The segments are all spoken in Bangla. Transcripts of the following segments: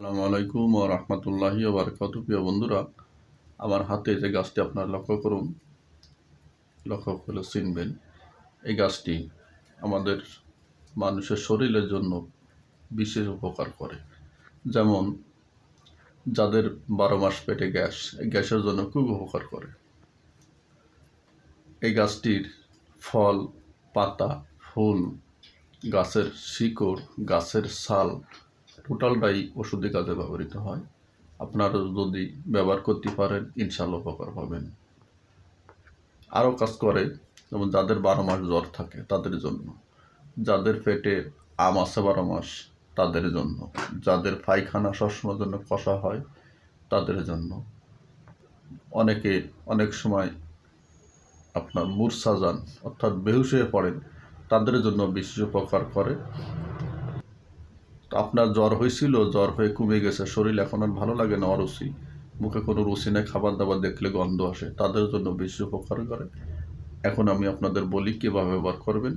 আসসালামু আলাইকুম ও রহমতুল্লাহি বারকাত প্রিয় বন্ধুরা, আমার হাতে যে গাছটি আপনারা লক্ষ্য করুন, লক্ষ্য করে চিনবেন, এই গাছটি আমাদের মানুষের শরীরের জন্য বিশেষ উপকার করে। যেমন, যাদের বারো মাস পেটে গ্যাস, এই গ্যাসের জন্য খুব উপকার করে। এই গাছটির ফল, পাতা, ফুল, গাছের শিকড়, গাছের ছাল টোটালটাই ওষুধি কাজে ব্যবহৃত হয়। আপনারা যদি ব্যবহার করতে পারেন ইনশাল্লাহ উপকার পাবেন। আরও কাজ করে, যেমন যাদের বারো মাস জ্বর থাকে, তাদের জন্য। যাদের পেটে আম আছে বারো মাস, তাদের জন্য। যাদের পায়খানা সবসময়ের জন্য কষা হয়, তাদের জন্য। অনেকে অনেক সময় আপনার মূর্ছা যান অর্থাৎ বেহুশ হয়ে পড়েন, তাদের জন্য বিশেষ উপকার করে। আপনার জ্বর হয়েছিল, জ্বর হয়ে কমে গেছে, শরীর এখন আর ভালো লাগে না অরুচি। মুখে কোনো রুচি নেই খাবার দাবার দেখলে গন্ধ আসে, তাদের জন্য বেশি উপকার করে। এখন আমি আপনাদের বলি কীভাবে ব্যবহার করবেন।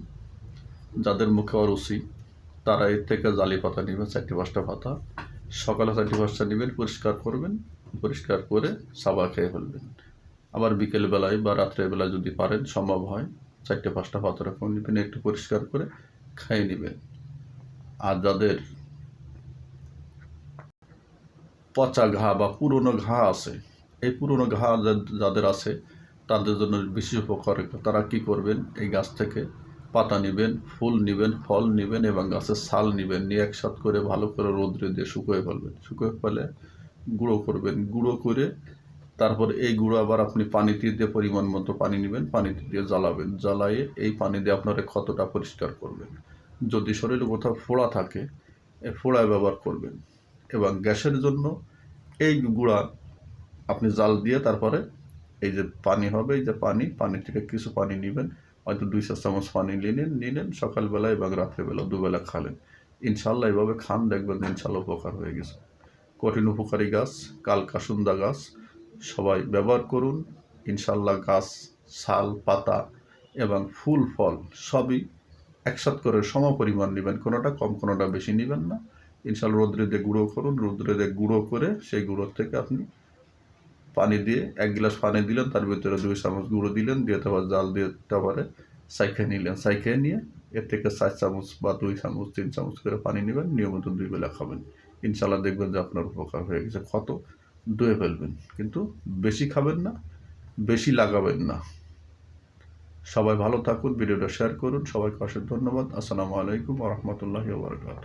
যাদের মুখে অরুচি, তারা এর থেকে জালি পাতা নেবেন, চারটি পাঁচটা পাতা। সকালে চারটি পাঁচটা নেবেন, পরিষ্কার করবেন, পরিষ্কার করে সাবা খেয়ে ফেলবেন। আবার বিকেলবেলায় বা রাত্রেবেলায় যদি পারেন, সম্ভব হয়, চারটে পাঁচটা পাতা রকম নেবেন, একটু পরিষ্কার করে খাইয়ে নেবেন। আর যাদের পচা ঘা বা পুরনো ঘা আছে। এই পুরনো ঘা যাদের আছে, তাদের জন্য বেশি উপকার। তারা কি করবেন? এই গাছ থেকে পাতা নেবেন, ফুল নেবেন, ফল নেবেন এবং গাছের ছাল নেবেন। নিয়ে একসাথ করে ভালো করে রোদ্রে দিয়ে শুকোয় ফেলবেন। শুকোয় ফেলে গুঁড়ো করবেন। গুঁড়ো করে তারপর এই গুঁড়ো আবার আপনি পানিতে দিয়ে পরিমাণ মতো পানি নেবেন, পানিতে দিয়ে জ্বালাবেন। জ্বালায়ে এই পানি দিয়ে আপনারা ক্ষতটা পরিষ্কার করবেন। যদি শরীরে কোথাও ফোড়া থাকে, এই ফোড়ায় ব্যবহার করবেন। এবং গ্যাসের জন্য এই গুঁড়া আপনি জাল দিয়ে তারপরে এই যে পানি হবে, এই যে পানি পানি থেকে কিছু পানি নেবেন। হয়তো দুই চার চামচ পানি নিলেন নিলেন সকালবেলা এবং রাত্রেবেলা, দুবেলা খালেন। ইনশাল্লাহ এভাবে খান, দেখবেন ইনশাল্লাহ উপকার হয়ে গেছে। কঠিন উপকারী গাছ কালকাসুন্দা গাছ, সবাই ব্যবহার করুন। ইনশাল্লাহ গাছ, ছাল, পাতা এবং ফুল, ফল সবই একসাথ করে সম পরিমাণ নেবেন। কোনোটা কম, কোনোটা বেশি নেবেন না। ইনশাল রোদ্রে দিয়ে গুঁড়ো করুন রোদ্রে দিয়ে গুঁড়ো করে সেই গুঁড়োর থেকে আপনি পানি দিয়ে এক গ্লাস পানি দিলেন, তার ভিতরে দুই চামচ গুঁড়ো দিলেন, দিয়ে তারপর জাল দিয়ে তারপরে সাইখে নিলেন। সাইখে নিয়ে এর থেকে চার চামচ বা দুই চামচ, তিন চামচ করে পানি নেবেন, নিয়মিত দুই বেলা খাবেন। ইনশাল্লাহ দেখবেন যে আপনার উপকার হয়ে গেছে। ক্ষত ধুয়ে ফেলবেন, কিন্তু বেশি খাবেন না, বেশি লাগাবেন না। সবাই ভালো থাকুন, ভিডিওটা শেয়ার করুন, সবাইকে অশেষ ধন্যবাদ। আসসালামু আলাইকুম রহমতুল্লাহ বারকাত